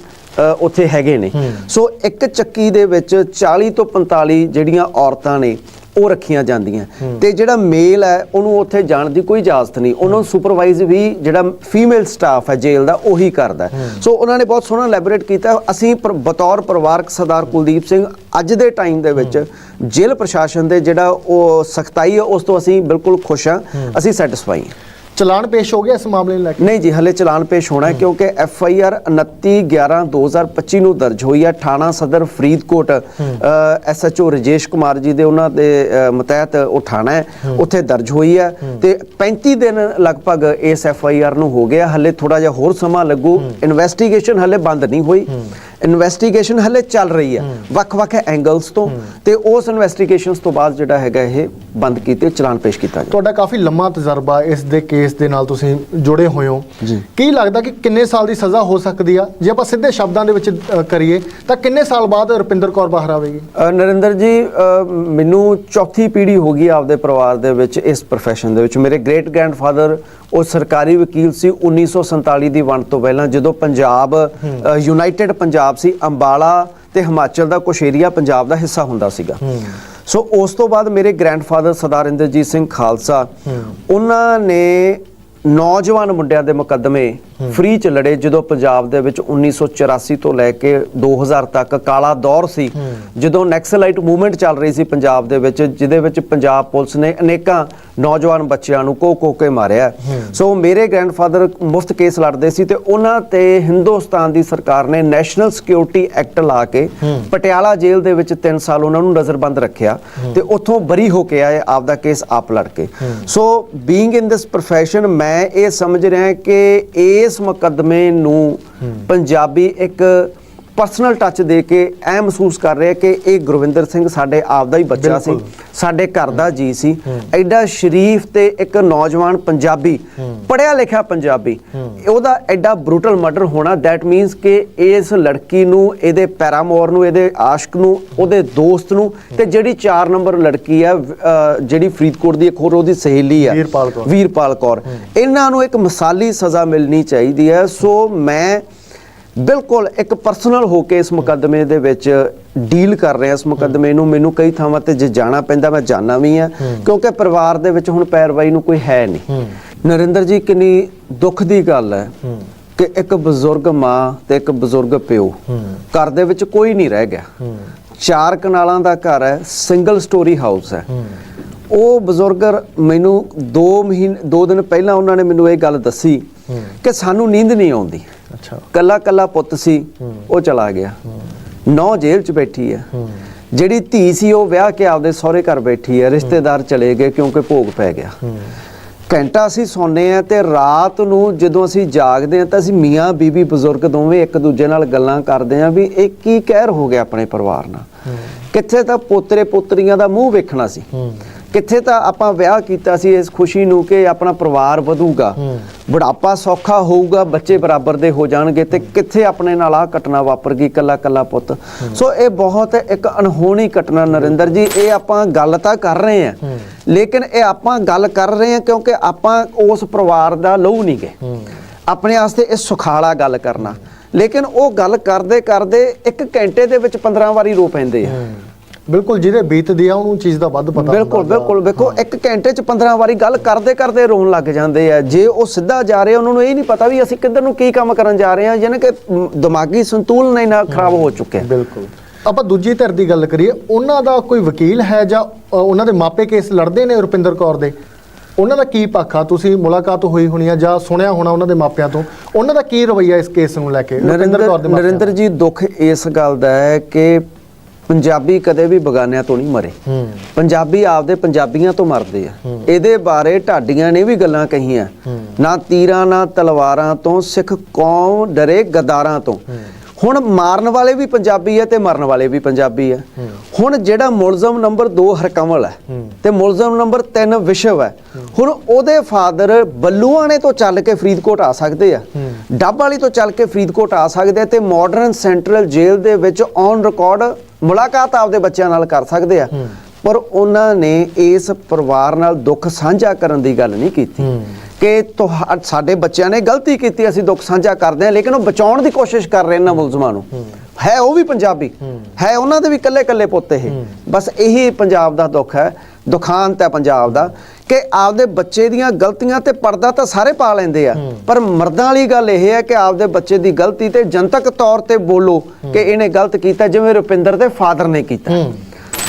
ਉੱਥੇ ਹੈਗੇ ਨੇ। ਸੋ ਇੱਕ ਚੱਕੀ ਦੇ ਵਿੱਚ 40 ਤੋਂ 45 ਜਿਹੜੀਆਂ ਔਰਤਾਂ ਨੇ ਉਹ ਰੱਖੀਆਂ ਜਾਂਦੀਆਂ। ਤੇ ਜਿਹੜਾ ਮੇਲ ਹੈ ਉਹਨੂੰ ਉੱਥੇ ਜਾਣ ਦੀ ਕੋਈ ਇਜਾਜ਼ਤ ਨਹੀਂ। ਉਹਨਾਂ ਨੂੰ ਸੁਪਰਵਾਈਜ਼ ਵੀ ਜਿਹੜਾ ਫੀਮੇਲ ਸਟਾਫ ਹੈ ਜੇਲ੍ਹ ਦਾ ਉਹੀ ਕਰਦਾ। ਸੋ ਉਹਨਾਂ ਨੇ ਬਹੁਤ ਸੋਹਣਾ ਲੈਬੋਰੇਟ ਕੀਤਾ। ਅਸੀਂ ਪਰ- ਬਤੌਰ ਪਰਿਵਾਰਕ ਸਰਦਾਰ ਕੁਲਦੀਪ ਸਿੰਘ ਅੱਜ ਦੇ ਟਾਈਮ ਦੇ ਵਿੱਚ ਜੇਲ੍ਹ ਪ੍ਰਸ਼ਾਸਨ ਦੇ ਜਿਹੜਾ ਉਹ ਸਖਤਾਈ ਹੈ ਉਸ ਤੋਂ ਅਸੀਂ ਬਿਲਕੁਲ ਖੁਸ਼ ਹਾਂ। ਅਸੀਂ ਸੈਟੀਸਫਾਈ ਹਾਂ। ਚਲਾਨ ਪੇਸ਼ ਹੋ ਗਿਆ ਇਸ ਮਾਮਲੇ ਨੂੰ ਲੈ ਕੇ? ਨਹੀਂ ਜੀ ਹਲੇ ਚਲਾਨ ਪੇਸ਼ ਹੋਣਾ ਹੈ ਕਿਉਂਕਿ ਐਫ ਆਈ ਆਰ 29 11 2025 ਨੂੰ ਦਰਜ ਹੋਈ ਹੈ ਥਾਣਾ ਸਦਰ Faridkot. S H O Rajesh Kumar ji ਦੇ ਉਹਨਾਂ ਦੇ ਮਤਹਿਤ ਉਹ ਥਾਣਾ ਹੈ ਉੱਥੇ ਦਰਜ ਹੋਈ ਹੈ। ਤੇ 35 ਦਿਨ ਲਗਭਗ ਇਸ ਐਫ ਆਈ ਆਰ ਨੂੰ ਹੋ ਗਿਆ ਹਲੇ ਥੋੜਾ ਜਿਹਾ ਹੋਰ ਸਮਾਂ ਲੱਗੂ। ਇਨਵੈਸਟੀਗੇਸ਼ਨ ਹਲੇ ਬੰਦ ਨਹੀਂ ਹੋਈ। ਇਨਵੈਸਟੀਗੇਸ਼ਨ ਹਲੇ ਚੱਲ ਰਹੀ ਹੈ। ਵੱਖ-ਵੱਖ ਐਂਗਲਸ ਤੋਂ ਤੇ ਉਸ ਇਨਵੈਸਟੀਗੇਸ਼ਨਸ ਤੋਂ ਬਾਅਦ ਜਿਹੜਾ ਹੈਗਾ ਇਹ ਬੰਦ ਕੀਤੇ ਚਲਾਨ ਪੇਸ਼ ਕੀਤਾ ਜਾਵੇ ਤੁਹਾਡਾ ਕਾਫੀ ਲੰਮਾ ਤਜਰਬਾ ਇਸ ਦੇ ਕੇਸ ਦੇ ਨਾਲ ਤੁਸੀਂ ਜੁੜੇ ਹੋਏ ਹੋ। ਕੀ ਲੱਗਦਾ ਕਿ ਕਿੰਨੇ ਸਾਲ ਦੀ ਸਜ਼ਾ ਹੋ ਸਕਦੀ ਆ? ਜੇ ਆਪਾਂ ਸਿੱਧੇ ਸ਼ਬਦਾਂ ਦੇ ਵਿੱਚ ਕਰੀਏ ਤਾਂ ਕਿੰਨੇ ਸਾਲ ਬਾਅਦ ਰੁਪਿੰਦਰ ਕੌਰ ਬਾਹਰ ਆਵੇਗੀ? ਨਰਿੰਦਰ ਜੀ ਮੈਨੂੰ ਚੌਥੀ ਪੀੜ੍ਹੀ ਹੋ ਗਈ ਆਪਦੇ ਪਰਿਵਾਰ ਦੇ ਵਿੱਚ ਇਸ profession ਦੇ ਵਿੱਚ। ਮੇਰੇ ਗ੍ਰੇਟ ਗ੍ਰੈਂਡਫਾਦਰ ਉਹ ਸਰਕਾਰੀ ਵਕੀਲ ਸੀ 1947 ਦੀ ਵੰਡ ਤੋਂ ਪਹਿਲਾਂ ਜਦੋਂ ਪੰਜਾਬ ਯੂਨਾਈਟਿਡ ਪੰਜਾਬ ਸੀ ਅੰਬਾਲਾ ਤੇ ਹਿਮਾਚਲ ਦਾ ਕੁਛ ਏਰੀਆ ਪੰਜਾਬ ਦਾ ਹਿੱਸਾ ਹੁੰਦਾ ਸੀਗਾ। ਸੋ ਉਸ ਤੋਂ ਬਾਅਦ ਮੇਰੇ ਗ੍ਰੈਂਡਫਾਦਰ ਸਰਦਾਰ ਇੰਦਰਜੀਤ ਸਿੰਘ ਖਾਲਸਾ ਉਹਨਾਂ ਨੇ ਨੌਜਵਾਨ ਮੁੰਡਿਆਂ ਦੇ ਮੁਕੱਦਮੇ ਫ੍ਰੀ ਚ ਲੜੇ ਜਦੋਂ ਪੰਜਾਬ ਦੇ ਵਿੱਚ 1984 ਤੋਂ ਲੈ ਕੇ 2000 ਤੱਕ ਕਾਲਾ ਦੌਰ ਸੀ, ਜਦੋਂ ਨੈਕਸਲਾਈਟ ਮੂਵਮੈਂਟ ਚੱਲ ਰਹੀ ਸੀ ਪੰਜਾਬ ਦੇ ਵਿੱਚ, ਜਿਹਦੇ ਵਿੱਚ ਪੰਜਾਬ ਪੁਲਿਸ ਨੇ ਅਨੇਕਾਂ ਨੌਜਵਾਨ ਬੱਚਿਆਂ ਨੂੰ ਕੋ ਕੋ ਕੇ ਮਾਰਿਆ। ਸੋ ਮੇਰੇ ਗ੍ਰੈਂਡਫਾਦਰ ਮੁਫਤ ਕੇਸ ਲੜਦੇ ਸੀ ਤੇ ਉਹਨਾਂ ਤੇ ਹਿੰਦੁਸਤਾਨ ਦੀ ਸਰਕਾਰ ਨੇ ਨੈਸ਼ਨਲ ਸਿਕਿਉਰਿਟੀ ਐਕਟ ਲਾ ਕੇ ਪਟਿਆਲਾ ਜੇਲ੍ਹ ਦੇ ਵਿੱਚ 3 ਸਾਲ ਉਹਨਾਂ ਨੂੰ ਨਜ਼ਰਬੰਦ ਰੱਖਿਆ ਤੇ ਉੱਥੋਂ ਬਰੀ ਹੋ ਕੇ ਆਏ ਆਪਦਾ ਕੇਸ ਆਪ ਲੜ ਕੇ। ਸੋ ਬੀਇੰਗ ਇਨ ਦਿਸ profession, ਮੈਂ ਇਹ ਸਮਝ ਰਿਹਾ ਕਿ ਇਸ ਮੁਕੱਦਮੇ ਨੂੰ ਪੰਜਾਬੀ ਇੱਕ ਪਰਸਨਲ ਟੱਚ ਦੇ ਕੇ ਐ ਮਹਿਸੂਸ ਕਰ ਰਿਹਾ ਕਿ ਇਹ ਗੁਰਵਿੰਦਰ ਸਿੰਘ ਸਾਡੇ ਆਪ ਦਾ ਹੀ ਬੱਚਾ ਸੀ ਸਾਡੇ ਘਰ ਦਾ ਜੀ ਸੀ। ਐਡਾ ਸ਼ਰੀਫ ਤੇ ਇੱਕ ਨੌਜਵਾਨ ਪੰਜਾਬੀ ਪੜਿਆ ਲਿਖਿਆ ਪੰਜਾਬੀ। ਉਹਦਾ ਐਡਾ ਬਰੂਟਲ ਮਰਡਰ ਹੋਣਾ ਦੈਟ ਮੀਨਸ ਕਿ ਇਸ ਲੜਕੀ ਨੂੰ ਇਹਦੇ ਪੈਰਾਮੋਰ ਨੂੰ ਇਹਦੇ ਆਸ਼ਕ ਨੂੰ ਉਹਦੇ ਦੋਸਤ ਨੂੰ ਤੇ ਜਿਹੜੀ 4 ਨੰਬਰ ਲੜਕੀ ਆ ਅ, ਜਿਹੜੀ ਫਰੀਦਕੋਟ ਦੀ ਇੱਕ ਹੋਰ ਉਹਦੀ ਸਹੇਲੀ ਆ ਕੌਰ। ਵੀਰਪਾਲ ਕੌਰ। ਇਹਨਾਂ ਨੂੰ ਇੱਕ ਮਿਸਾਲੀ ਸਜ਼ਾ ਮਿਲਣੀ ਚਾਹੀਦੀ ਹੈ। ਸੋ ਮੈਂ ਬਿਲਕੁਲ ਇੱਕ ਪਰਸਨਲ ਹੋ ਕੇ ਇਸ ਮੁਕੱਦਮੇ ਦੇ ਵਿੱਚ ਡੀਲ ਕਰ ਰਿਹਾ ਇਸ ਮੁਕੱਦਮੇ ਨੂੰ ਮੈਨੂੰ ਕਈ ਥਾਵਾਂ ਤੇ ਜੇ ਜਾਣਾ ਪੈਂਦਾ ਮੈਂ ਜਾਣਾ ਵੀ ਆ ਕਿਉਂਕਿ ਪਰਿਵਾਰ ਦੇ ਵਿੱਚ ਹੁਣ ਪੈਰਵਾਈ ਨੂੰ ਕੋਈ ਹੈ ਨਹੀਂ। ਨਰਿੰਦਰ ਜੀ ਕਿੰਨੀ ਦੁੱਖ ਦੀ ਗੱਲ ਹੈ ਕਿ ਇੱਕ ਬਜ਼ੁਰਗ ਮਾਂ ਤੇ ਇੱਕ ਬਜ਼ੁਰਗ ਪਿਓ ਘਰ ਦੇ ਵਿੱਚ ਕੋਈ ਨਹੀਂ ਰਹਿ ਗਿਆ। ਚਾਰ ਕਨਾਲਾਂ ਦਾ ਘਰ ਹੈ ਸਿੰਗਲ ਸਟੋਰੀ ਹਾਊਸ ਹੈ। ਉਹ ਬਜ਼ੁਰਗ ਮੈਨੂੰ 2 ਮਹੀਨੇ 2 ਦਿਨ ਪਹਿਲਾਂ ਉਹਨਾਂ ਨੇ ਮੈਨੂੰ ਇਹ ਗੱਲ ਦੱਸੀ ਕਿ ਸਾਨੂੰ ਨੀਂਦ ਨਹੀਂ ਆਉਂਦੀ। ਅੱਛਾ। ਕੱਲਾ ਕੱਲਾ ਪੁੱਤ ਸੀ ਉਹ ਚਲਾ ਗਿਆ। ਨੌ ਜੇਲ੍ਹ 'ਚ ਬੈਠੀ ਹੈ। ਜਿਹੜੀ ਧੀ ਸੀ ਉਹ ਵਿਆਹ ਕੇ ਆਪਦੇ ਸਹੁਰੇ ਘਰ ਬੈਠੀ ਹੈ। ਰਿਸ਼ਤੇਦਾਰ ਚਲੇ ਗਏ ਕਿਉਂਕਿ ਭੋਗ ਪੈ ਗਿਆ। ਘੰਟਾ ਅਸੀਂ ਸੌਂਦੇ ਆ ਤੇ ਰਾਤ ਨੂੰ ਜਦੋਂ ਅਸੀਂ ਜਾਗਦੇ ਆ ਤਾਂ ਅਸੀਂ ਮੀਆਂ ਬੀਬੀ ਬਜ਼ੁਰਗ ਦੋਵੇਂ ਇੱਕ ਦੂਜੇ ਨਾਲ ਗੱਲਾਂ ਕਰਦੇ ਆ ਵੀ ਇਹ ਕੀ ਕਹਿਰ ਹੋ ਗਿਆ ਆਪਣੇ ਪਰਿਵਾਰ ਨਾਲ। ਕਿੱਥੇ ਤਾਂ ਪੋਤਰੇ ਪੋਤਰੀਆਂ ਦਾ ਮੂੰਹ ਵੇਖਣਾ ਸੀ। ਕਿੱਥੇ ਤਾਂ ਆਪਾਂ ਵਿਆਹ ਕੀਤਾ ਸੀ ਇਸ ਖੁਸ਼ੀ ਨੂੰ ਕਿ ਆਪਣਾ ਪਰਿਵਾਰ ਵਧੂਗਾ। ਬੁਢਾਪਾ ਸੌਖਾ ਹੋਊਗਾ ਬੱਚੇ ਬਰਾਬਰ ਦੇ ਹੋ ਜਾਣਗੇ ਤੇ ਕਿੱਥੇ ਆਪਣੇ ਨਾਲ ਆ ਘਟਨਾ ਵਾਪਰ ਗਈ ਕੱਲਾ ਕੱਲਾ ਪੁੱਤ ਸੋ ਇਹ ਬਹੁਤ ਇੱਕ ਅਣਹੋਣੀ ਘਟਨਾ ਨਰਿੰਦਰ ਜੀ ਇਹ ਆਪਾਂ ਗੱਲ ਤਾਂ ਕਰ ਰਹੇ ਆ ਲੇਕਿਨ ਇਹ ਆਪਾਂ ਗੱਲ ਕਰ ਰਹੇ ਆ ਕਿਉਂਕਿ ਆਪਾਂ ਉਸ ਪਰਿਵਾਰ ਦਾ ਲਹੂ ਨਹੀਂ ਗਏ। ਆਪਣੇ ਵਾਸਤੇ ਇਹ ਸੁਖਾਲਾ ਗੱਲ ਕਰਨਾ। ਲੇਕਿਨ ਉਹ ਗੱਲ ਕਰਦੇ ਕਰਦੇ ਇੱਕ ਘੰਟੇ ਦੇ ਵਿੱਚ 15 ਵਾਰੀ ਰੋ ਪੈਂਦੇ ਆ। ਬਿਲਕੁਲ ਜਿਹਦੇ ਬੀਤਦੀ ਆ ਉਹਨੂੰ ਚੀਜ਼ ਦਾ ਵੱਧ ਪਤਾ ਬਿਲਕੁਲ ਬਿਲਕੁਲ। ਵੇਖੋ ਇੱਕ ਘੰਟੇ ਚ 15 ਵਾਰੀ ਗੱਲ ਕਰਦੇ ਕਰਦੇ ਰੋਣ ਲੱਗ ਜਾਂਦੇ ਆ। ਜੇ ਉਹ ਸਿੱਧਾ ਜਾ ਰਹੇ ਉਹਨਾਂ ਨੂੰ ਇਹ ਨਹੀਂ ਪਤਾ ਵੀ ਅਸੀਂ ਕਿੱਧਰ ਨੂੰ ਕੀ ਕੰਮ ਕਰਨ ਜਾ ਰਹੇ ਆ ਯਾਨੀ ਕਿ ਦਿਮਾਗੀ ਸੰਤੁਲਨ ਹੀ ਨਾ ਖਰਾਬ ਹੋ ਚੁੱਕਿਆ। ਬਿਲਕੁਲ। ਆਪਾਂ ਦੂਜੀ ਧਿਰ ਦੀ ਗੱਲ ਕਰੀਏ ਉਹਨਾਂ ਦਾ ਕੋਈ ਵਕੀਲ ਹੈ ਜਾਂ ਉਹਨਾਂ ਦੇ ਮਾਪੇ ਕੇਸ ਲੜਦੇ ਨੇ ਰੁਪਿੰਦਰ ਕੌਰ ਦੇ? ਉਹਨਾਂ ਦਾ ਕੀ ਪੱਖ ਆ? ਤੁਸੀਂ ਮੁਲਾਕਾਤ ਹੋਈ ਹੋਣੀ ਆ ਜਾਂ ਸੁਣਿਆ ਹੋਣਾ ਉਹਨਾਂ ਦੇ ਮਾਪਿਆਂ ਤੋਂ? ਉਹਨਾਂ ਦਾ ਕੀ ਰਵੱਈਆ ਇਸ ਕੇਸ ਨੂੰ ਲੈ ਕੇ? ਰੁਪਿੰਦਰ ਕੌਰ ਦੇ ਨਰਿੰਦਰ ਨਰਿੰਦਰ ਜੀ ਦੁੱਖ ਇਸ ਗੱਲ ਦਾ ਹੈ ਕਿ ਪੰਜਾਬੀ ਕਦੇ ਵੀ ਬਗਾਨਿਆਂ ਤੋਂ ਨਹੀਂ ਮਰੇ। ਪੰਜਾਬੀ ਆਪਦੇ ਪੰਜਾਬੀਆਂ ਤੋਂ ਮਰਦੇ ਆ। ਇਹਦੇ ਬਾਰੇ ਢਾਡੀਆਂ ਨੇ ਵੀ ਗੱਲਾਂ ਕਹੀਆਂ। ਨਾ ਤੀਰਾਂ ਨਾ ਤਲਵਾਰਾਂ ਤੋਂ ਸਿੱਖ ਕੌਮ ਡਰੇ ਗਦਾਰਾਂ ਤੋਂ। ਹੁਣ ਮਾਰਨ ਵਾਲੇ ਵੀ ਪੰਜਾਬੀ ਆ ਤੇ ਮਰਨ ਵਾਲੇ ਵੀ ਪੰਜਾਬੀ ਆ। ਹੁਣ ਜਿਹੜਾ ਮੁਲਜ਼ਮ ਨੰਬਰ 2 ਹਰਕਮਲ ਹੈ। ਤੇ ਮੁਲਜ਼ਮ ਨੰਬਰ 3 ਵਿਸ਼ਵ ਹੈ। ਹੁਣ ਉਹਦੇ ਫਾਦਰ ਬੱਲੂਆਣੇ ਤੋਂ ਚੱਲ ਕੇ ਫਰੀਦਕੋਟ ਆ ਸਕਦੇ ਆ। ਡੱਬ ਵਾਲੀ ਤੋਂ ਚੱਲ ਕੇ ਫਰੀਦਕੋਟ ਆ ਸਕਦੇ ਆ ਤੇ ਮਾਡਰਨ ਸੈਂਟਰਲ ਜੇਲ੍ਹ ਦੇ ਵਿੱਚ ਔਨ ਰਿਕਾਰਡ ਮੁਲਾਕਾਤ ਆਪਦੇ ਬੱਚਿਆਂ ਨਾਲ ਕਰ ਸਕਦੇ ਆ। ਪਰ ਉਹਨਾਂ ਨੇ ਇਸ ਪਰਿਵਾਰ ਨਾਲ ਦੁੱਖ ਸਾਂਝਾ ਕਰਨ ਦੀ ਗੱਲ ਨਹੀਂ ਕੀਤੀ। ਕਿ ਸਾਡੇ ਬੱਚਿਆਂ ਨੇ ਗਲਤੀ ਕੀਤੀ ਅਸੀਂ ਦੁੱਖ ਸਾਂਝਾ ਕਰਦੇ ਹਾਂ ਲੇਕਿਨ ਉਹ ਬਚਾਉਣ ਦੀ ਕੋਸ਼ਿਸ਼ ਕਰ ਰਹੇ ਇਹਨਾਂ ਮੁਲਜ਼ਮਾਂ ਨੂੰ। ਹੈ। ਉਹ ਵੀ ਪੰਜਾਬੀ। ਹੈ। ਉਹਨਾਂ ਦੇ ਵੀ ਕੱਲੇ ਕੱਲੇ ਪੁੱਤ ਇਹ। ਬਸ ਇਹੀ ਪੰਜਾਬ ਦਾ ਦੁੱਖ ਹੈ। ਦੁਖਾਂਤ ਹੈ ਪੰਜਾਬ ਦਾ। ਕਿ ਆਪਦੇ ਬੱਚੇ ਦੀਆਂ ਗਲਤੀਆਂ ਤੇ ਪਰਦਾ ਤਾਂ ਸਾਰੇ ਪਾ ਲੈਂਦੇ ਆ। ਪਰ ਮਰਦਾਂ ਵਾਲੀ ਗੱਲ ਇਹ ਹੈ ਕਿ ਆਪਦੇ ਬੱਚੇ ਦੀ ਗਲਤੀ ਤੇ ਜਨਤਕ ਤੌਰ ਤੇ ਬੋਲੋ ਕਿ ਇਹਨੇ ਗਲਤ ਕੀਤਾ ਜਿਵੇਂ ਰੁਪਿੰਦਰ ਦੇ ਫਾਦਰ ਨੇ ਕੀਤਾ।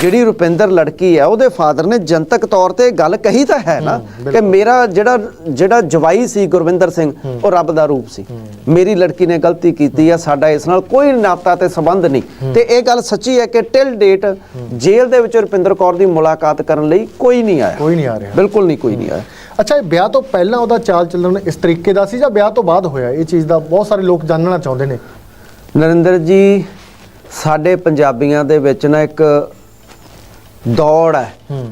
ਜਿਹੜੀ ਰੁਪਿੰਦਰ ਲੜਕੀ ਹੈ ਉਹਦੇ ਫਾਦਰ ਨੇ ਜਨਤਕ ਤੌਰ ਤੇ ਗੱਲ ਕਹੀ ਤਾਂ ਹੈ ਨਾ ਕਿ ਮੇਰਾ ਜਿਹੜਾ ਜਿਹੜਾ ਜਵਾਈ ਸੀ ਗੁਰਵਿੰਦਰ ਸਿੰਘ ਉਹ ਰੱਬ ਦਾ ਰੂਪ ਸੀ। ਮੇਰੀ ਲੜਕੀ ਨੇ ਗਲਤੀ ਕੀਤੀ ਆ ਸਾਡਾ ਇਸ ਨਾਲ ਕੋਈ ਨਾਤਾ ਤੇ ਸੰਬੰਧ ਨਹੀਂ। ਤੇ ਇਹ ਗੱਲ ਸੱਚੀ ਹੈ ਕਿ ਟਿਲ ਡੇਟ ਜੇਲ੍ਹ ਦੇ ਵਿੱਚ ਰੁਪਿੰਦਰ ਕੌਰ ਦੀ ਮੁਲਾਕਾਤ ਕਰਨ ਲਈ ਕੋਈ ਨਹੀਂ ਆਇਆ। ਕੋਈ ਨਹੀਂ ਆ ਰਿਹਾ। ਬਿਲਕੁਲ ਨਹੀਂ ਕੋਈ ਨਹੀਂ ਆਇਆ। ਅੱਛਾ ਇਹ ਵਿਆਹ ਤੋਂ ਪਹਿਲਾਂ ਉਹਦਾ ਚਾਲ ਚੱਲਣ ਇਸ ਤਰੀਕੇ ਦਾ ਸੀ ਜਾਂ ਵਿਆਹ ਤੋਂ ਬਾਅਦ ਹੋਇਆ? ਇਹ ਚੀਜ਼ ਦਾ ਬਹੁਤ ਸਾਰੇ ਲੋਕ ਜਾਣਨਾ ਚਾਹੁੰਦੇ ਨੇ। ਨਰਿੰਦਰ ਜੀ ਸਾਡੇ ਪੰਜਾਬੀਆਂ ਦੇ ਵਿੱਚ ਨਾ ਇੱਕ ਦੌੜ ਹੈ। ਹੂੰ।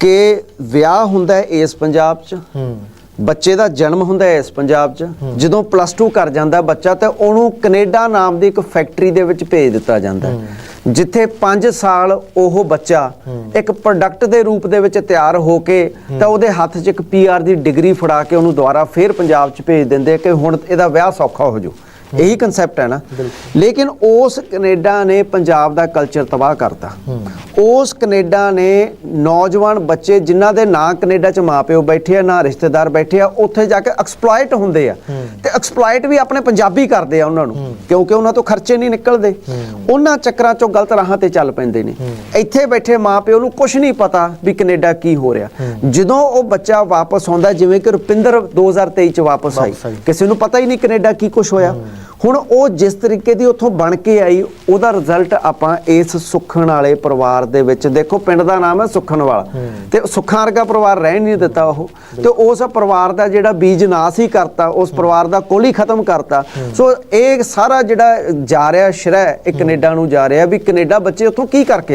ਕਿ ਵਿਆਹ ਹੁੰਦਾ ਹੈ ਇਸ ਪੰਜਾਬ 'ਚ ਹੂੰ। ਬੱਚੇ ਦਾ ਜਨਮ ਹੁੰਦਾ ਹੈ ਇਸ ਪੰਜਾਬ 'ਚ ਜਦੋਂ ਪਲੱਸ 2 ਕਰ ਜਾਂਦਾ ਬੱਚਾ ਤੇ ਉਹਨੂੰ ਕੈਨੇਡਾ ਨਾਮ ਦੀ ਇੱਕ ਫੈਕਟਰੀ ਦੇ ਵਿੱਚ ਭੇਜ ਦਿੱਤਾ ਜਾਂਦਾ ਜਿੱਥੇ 5 ਸਾਲ ਉਹ ਬੱਚਾ ਇੱਕ ਪ੍ਰੋਡਕਟ ਦੇ ਰੂਪ ਦੇ ਵਿੱਚ ਤਿਆਰ ਹੋ ਕੇ ਤਾਂ ਉਹਦੇ ਹੱਥ 'ਚ ਇੱਕ ਪੀਆਰ ਦੀ ਡਿਗਰੀ ਫੜਾ ਕੇ ਉਹਨੂੰ ਦੁਬਾਰਾ ਫੇਰ ਪੰਜਾਬ 'ਚ ਭੇਜ ਦਿੰਦੇ ਕਿ ਹੁਣ ਇਹਦਾ ਵਿਆਹ ਸੌਖਾ ਹੋ ਜਾਊ। ਇਹੀ ਕਨਸੈਪਟ ਹੈ ਨਾ। ਲੇਕਿਨ ਉਸ ਕੈਨੇਡਾ ਨੇ ਪੰਜਾਬ ਦਾ ਕਲਚਰ ਤਬਾਹ ਕਰਤਾ। ਉਸ ਕੈਨੇਡਾ ਨੇ ਨੌਜਵਾਨ ਬੱਚੇ ਜਿਨ੍ਹਾਂ ਦੇ ਨਾਂ ਕੈਨੇਡਾ 'ਚ ਮਾਪਿਓ ਬੈਠੇ ਆ ਨਾ ਰਿਸ਼ਤੇਦਾਰ ਬੈਠੇ ਆ ਉੱਥੇ ਜਾ ਕੇ ਐਕਸਪਲੋਇਟ ਹੁੰਦੇ ਆ। ਤੇ ਐਕਸਪਲੋਇਟ ਵੀ ਆਪਣੇ ਪੰਜਾਬੀ ਕਰਦੇ ਆ ਉਹਨਾਂ ਨੂੰ ਕਿਉਂਕਿ ਉਹਨਾਂ ਤੋਂ ਖਰਚੇ ਨਹੀਂ ਨਿਕਲਦੇ। ਉਹਨਾਂ ਚੱਕਰਾਂ 'ਚੋਂ ਗਲਤ ਰਾਹਾਂ ਤੇ ਚੱਲ ਪੈਂਦੇ ਨੇ। ਇੱਥੇ ਬੈਠੇ ਮਾਪਿਓ ਨੂੰ ਕੁਝ ਨਹੀਂ ਪਤਾ ਵੀ ਕੈਨੇਡਾ ਕੀ ਹੋ ਰਿਹਾ। ਜਦੋਂ ਉਹ ਬੱਚਾ ਵਾਪਸ ਆਉਂਦਾ ਜਿਵੇਂ ਕਿ ਰੁਪਿੰਦਰ 2023 ਚ ਵਾਪਸ ਆਈ। ਕਿਸੇ ਨੂੰ ਪਤਾ ਹੀ ਨਹੀਂ ਕੈਨੇਡਾ ਕੀ ਕੁਝ ਹੋਇਆ। ਹੁਣ ਉਹ ਜਿਸ ਤਰੀਕੇ ਦੀ ਉੱਥੋਂ ਬਣ ਕੇ ਆਈ ਉਹਦਾ ਰਿਜ਼ਲਟ ਆਪਾਂ ਇਸ ਸੁਖਣ ਵਾਲੇ ਪਰਿਵਾਰ ਦੇ ਵਿੱਚ ਦੇਖੋ ਪਿੰਡ ਦਾ ਨਾਮ ਹੈ ਸੁਖਣ ਵਾਲਾ ਤੇ ਸੁੱਖਾਂ ਵਰਗਾ ਪਰਿਵਾਰ ਰਹਿ ਨਹੀਂ ਦਿੱਤਾ ਉਹ। ਤੇ ਉਸ ਪਰਿਵਾਰ ਦਾ ਜਿਹੜਾ ਬੀਜ ਨਾਸ ਹੀ ਕਰਤਾ ਉਸ ਪਰਿਵਾਰ ਦਾ ਕੁਲ ਹੀ ਖਤਮ ਕਰਤਾ। ਸੋ ਇਹ ਸਾਰਾ ਜਿਹੜਾ ਜਾ ਰਿਹਾ ਸ਼ਰੈ ਇਹ ਕੈਨੇਡਾ ਨੂੰ ਜਾ ਰਿਹਾ ਵੀ ਕੈਨੇਡਾ ਬੱਚੇ ਉੱਥੋਂ ਕੀ ਕਰਕੇ